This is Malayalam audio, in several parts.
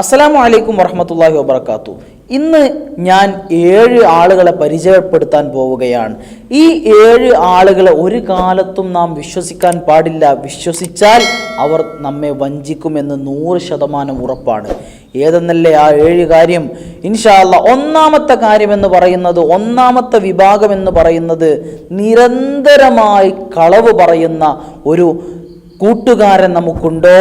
അസ്സലാമു അലൈക്കും വറഹമത്തല്ലാഹി വബർക്കാത്തു ഇന്ന് ഞാൻ ഏഴ് ആളുകളെ പരിചയപ്പെടുത്താൻ പോവുകയാണ്. ഈ ഏഴ് ആളുകളെ ഒരു കാലത്തും നാം വിശ്വസിക്കാൻ പാടില്ല. വിശ്വസിച്ചാൽ അവർ നമ്മെ വഞ്ചിക്കുമെന്ന് നൂറ് ശതമാനം ഉറപ്പാണ്. ഏതെന്നല്ലേ ആ ഏഴ് കാര്യം? ഇൻഷാല്ല ഒന്നാമത്തെ കാര്യം എന്ന് പറയുന്നത് ഒന്നാമത്തെ വിഭാഗം എന്ന് പറയുന്നത് നിരന്തരമായി കളവ് പറയുന്ന ഒരു കൂട്ടുകാരൻ നമുക്കുണ്ടോ?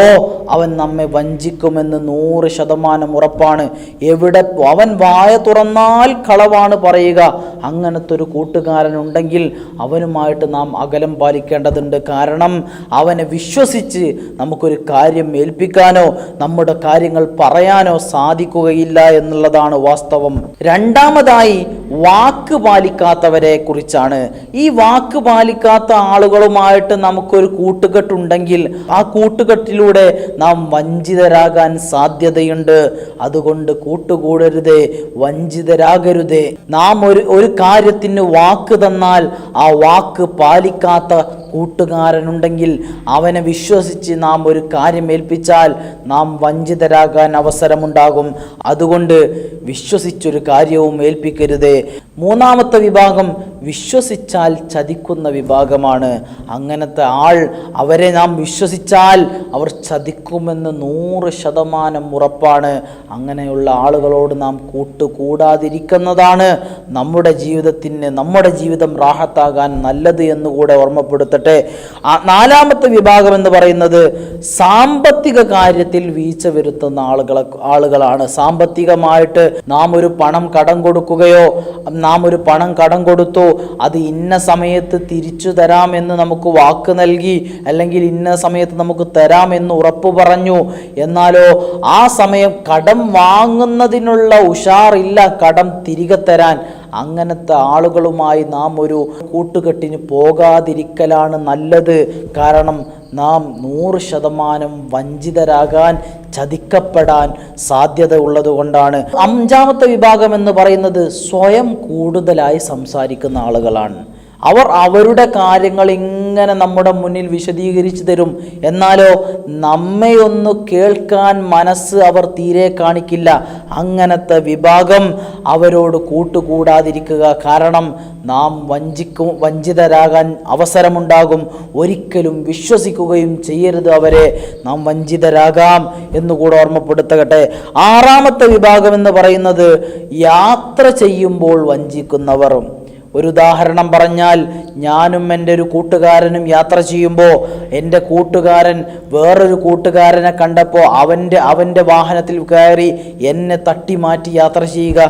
അവൻ നമ്മെ വഞ്ചിക്കുമെന്ന് നൂറ് ശതമാനം ഉറപ്പാണ്. എവിടെ അവൻ വായ തുറന്നാൽ കളവാണ് പറയുക. അങ്ങനത്തെ ഒരു കൂട്ടുകാരൻ ഉണ്ടെങ്കിൽ അവനുമായിട്ട് നാം അകലം പാലിക്കേണ്ടതുണ്ട്. കാരണം അവനെ വിശ്വസിച്ച് നമുക്കൊരു കാര്യം ഏൽപ്പിക്കാനോ നമ്മുടെ കാര്യങ്ങൾ പറയാനോ സാധിക്കുകയില്ല എന്നുള്ളതാണ് വാസ്തവം. രണ്ടാമതായി വാക്ക് പാലിക്കാത്തവരെ കുറിച്ചാണ്. ഈ വാക്ക് പാലിക്കാത്ത ആളുകളുമായിട്ട് നമുക്കൊരു കൂട്ടുകെട്ടുണ്ടെങ്കിൽ ആ കൂട്ടുകെട്ടിലൂടെ നാം വഞ്ചിതരാകാൻ സാധ്യതയുണ്ട്. അതുകൊണ്ട് കൂട്ടുകൂടരുതേ വഞ്ചിതരാകരുതേ. നാം ഒരു ഒരു കാര്യത്തിന് വാക്ക് തന്നാൽ ആ വാക്ക് പാലിക്കാത്ത കൂട്ടുകാരനുണ്ടെങ്കിൽ അവനെ വിശ്വസിച്ച് നാം ഒരു കാര്യം ഏൽപ്പിച്ചാൽ നാം വഞ്ചിതരാകാൻ അവസരമുണ്ടാകും. അതുകൊണ്ട് വിശ്വസിച്ചൊരു കാര്യവും ഏൽപ്പിക്കരുതേ. മൂന്നാമത്തെ വിഭാഗം വിശ്വസിച്ചാൽ ചതിക്കുന്ന വിഭാഗമാണ്. അങ്ങനത്തെ ആൾ അവരെ നാം വിശ്വസിച്ചാൽ അവർ ചതിക്കുമെന്ന് നൂറ് ശതമാനം ഉറപ്പാണ്. അങ്ങനെയുള്ള ആളുകളോട് നാം കൂട്ടുകൂടാതിരിക്കുന്നതാണ് നമ്മുടെ ജീവിതത്തിന് നമ്മുടെ ജീവിതം റാഹത്താകാൻ നല്ലത് എന്നുകൂടെ ഓർമ്മപ്പെടുത്തട്ടെ. ആ നാലാമത്തെ വിഭാഗം എന്ന് പറയുന്നത് സാമ്പത്തിക കാര്യത്തിൽ വീഴ്ച വരുത്തുന്ന ആളുകളെ ആളുകളാണ്. സാമ്പത്തികമായിട്ട് നാം ഒരു പണം കടം കൊടുക്കുകയോ നാം ഒരു പണം കടം കൊടുത്തു അത് ഇന്ന സമയത്ത് തിരിച്ചു തരാമെന്ന് നമുക്ക് വാക്ക് നൽകി അല്ലെങ്കിൽ ഇന്ന സമയത്ത് നമുക്ക് തരാമെന്ന് ഉറപ്പ് പറഞ്ഞു. എന്നാലോ ആ സമയം കടം വാങ്ങുന്നതിനുള്ള ഉഷാറില്ല കടം തിരികെ തരാൻ. അങ്ങനത്തെ ആളുകളുമായി നാം ഒരു കൂട്ടുകെട്ടിന് പോകാതിരിക്കലാണ് നല്ലത്. കാരണം നാം നൂറ് ശതമാനം വഞ്ചിതരാകാൻ ചതിക്കപ്പെടാൻ സാധ്യത ഉള്ളതുകൊണ്ടാണ് അഞ്ചാമത്തെ വിഭാഗം എന്ന് പറയുന്നത് സ്വയം കൂടുതലായി സംസാരിക്കുന്ന ആളുകളാണ്. അവർ അവരുടെ കാര്യങ്ങൾ ഇങ്ങനെ നമ്മുടെ മുന്നിൽ വിശദീകരിച്ചു തരും. എന്നാലോ നമ്മയൊന്ന് കേൾക്കാൻ മനസ്സ് അവർ തീരെ കാണിക്കില്ല. അങ്ങനത്തെ വിഭാഗം അവരോട് കൂട്ടുകൂടാതിരിക്കുക കാരണം നാം വഞ്ചിക്കും വഞ്ചിതരാകാൻ അവസരമുണ്ടാകും. ഒരിക്കലും വിശ്വസിക്കുകയും ചെയ്യരുത് അവരെ. നാം വഞ്ചിതരാകാം എന്നുകൂടെ ഓർമ്മപ്പെടുത്തട്ടെ. ആറാമത്തെ വിഭാഗം എന്ന് പറയുന്നത് യാത്ര ചെയ്യുമ്പോൾ വഞ്ചിക്കുന്നവർ. ഒരു ഉദാഹരണം പറഞ്ഞാൽ ഞാനും എന്റെ ഒരു കൂട്ടുകാരനും യാത്ര ചെയ്യുമ്പോൾ എന്റെ കൂട്ടുകാരൻ വേറൊരു കൂട്ടുകാരനെ കണ്ടപ്പോൾ അവന്റെ അവന്റെ വാഹനത്തിൽ കയറി എന്നെ തട്ടി മാറ്റി യാത്ര ചെയ്യുക.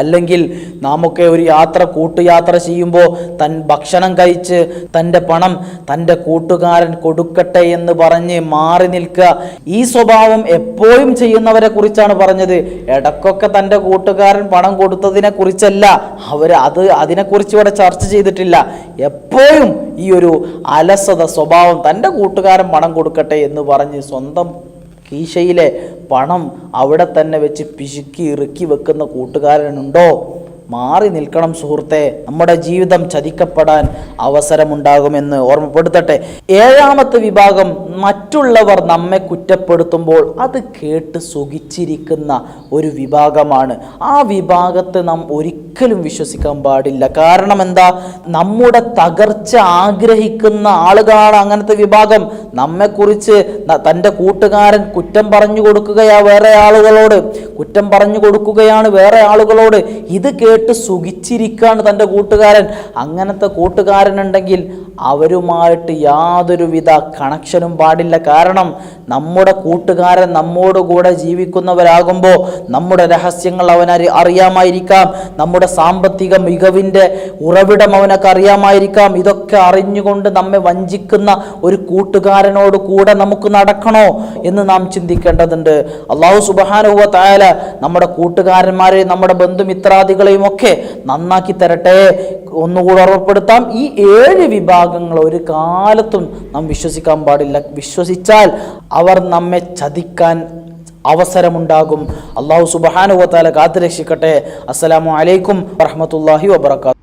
അല്ലെങ്കിൽ നാമൊക്കെ ഒരു യാത്ര കൂട്ടുയാത്ര ചെയ്യുമ്പോൾ തൻ ഭക്ഷണം കഴിച്ച് തന്റെ പണം തന്റെ കൂട്ടുകാരൻ കൊടുക്കട്ടെ എന്ന് പറഞ്ഞ് മാറി നിൽക്കുക. ഈ സ്വഭാവം എപ്പോഴും ചെയ്യുന്നവരെ കുറിച്ചാണ് പറഞ്ഞത്. ഇടക്കൊക്കെ തന്റെ കൂട്ടുകാരൻ പണം കൊടുത്തതിനെ കുറിച്ചല്ല അവർ അത് അതിനെക്കുറിച്ച് ഇവിടെ ചർച്ച ചെയ്തിട്ടില്ല. എപ്പോഴും ഈ ഒരു അലസത സ്വഭാവം തന്റെ കൂട്ടുകാരൻ പണം കൊടുക്കട്ടെ എന്ന് പറഞ്ഞ് സ്വന്തം കീശയിലെ പണം അവിടെ തന്നെ വെച്ച് പിശുക്കി ഇറുക്കി വെക്കുന്ന കൂട്ടുകാരനുണ്ടോ? മാറി നിൽക്കണം സുഹൃത്തെ. നമ്മുടെ ജീവിതം ചതിക്കപ്പെടാൻ അവസരമുണ്ടാകുമെന്ന് ഓർമ്മപ്പെടുത്തട്ടെ. ഏഴാമത്തെ വിഭാഗം മറ്റുള്ളവർ നമ്മെ കുറ്റപ്പെടുത്തുമ്പോൾ അത് കേട്ട് സുഖിച്ചിരിക്കുന്ന ഒരു വിഭാഗമാണ്. ആ വിഭാഗത്തെ നാം ഒരിക്കലും വിശ്വസിക്കാൻ പാടില്ല. കാരണം എന്താ? നമ്മുടെ തകർച്ച ആഗ്രഹിക്കുന്ന ആളുകളാണ് അങ്ങനത്തെ വിഭാഗം. നമ്മെക്കുറിച്ച് തന്റെ കൂട്ടുകാരൻ കുറ്റം പറഞ്ഞു കൊടുക്കുകയാ വേറെ ആളുകളോട്. കുറ്റം പറഞ്ഞു കൊടുക്കുകയാണ് വേറെ ആളുകളോട്. ഇത് കേട്ട് സുഖിച്ചിരിക്കുകയാണ് തന്റെ കൂട്ടുകാരൻ. അങ്ങനത്തെ കൂട്ടുകാരനുണ്ടെങ്കിൽ അവരുമായിട്ട് യാതൊരുവിധ കണക്ഷനും പാടില്ല. കാരണം നമ്മുടെ കൂട്ടുകാരൻ നമ്മോടുകൂടെ ജീവിക്കുന്നവരാകുമ്പോൾ നമ്മുടെ രഹസ്യങ്ങൾ അവനറി അറിയാമായിരിക്കാം. നമ്മുടെ സാമ്പത്തിക മികവിന്റെ ഉറവിടം അവനൊക്കെ അറിയാമായിരിക്കാം. ഇതൊക്കെ അറിഞ്ഞുകൊണ്ട് നമ്മെ വഞ്ചിക്കുന്ന ഒരു പകരക്കാരനോട് കൂടെ നമുക്ക് നടക്കണോ എന്ന് നാം ചിന്തിക്കേണ്ടതുണ്ട്. അള്ളാഹു സുബാനുവ തായാല നമ്മുടെ കൂട്ടുകാരന്മാരെ നമ്മുടെ ബന്ധുമിത്രാദികളെയും ഒക്കെ നന്നാക്കി തരട്ടെ. ഒന്നുകൂടെ ഓർമ്മപ്പെടുത്താം ഈ ഏഴ് വിഭാഗങ്ങൾ ഒരു കാലത്തും നാം വിശ്വസിക്കാൻ പാടില്ല. വിശ്വസിച്ചാൽ അവർ നമ്മെ ചതിക്കാൻ അവസരമുണ്ടാകും. അള്ളാഹു സുബാനുവത്താല കാത്തു രക്ഷിക്കട്ടെ. അസ്സലാമു അലൈക്കും വറഹമത്തല്ലാഹി വബർക്കാത്തു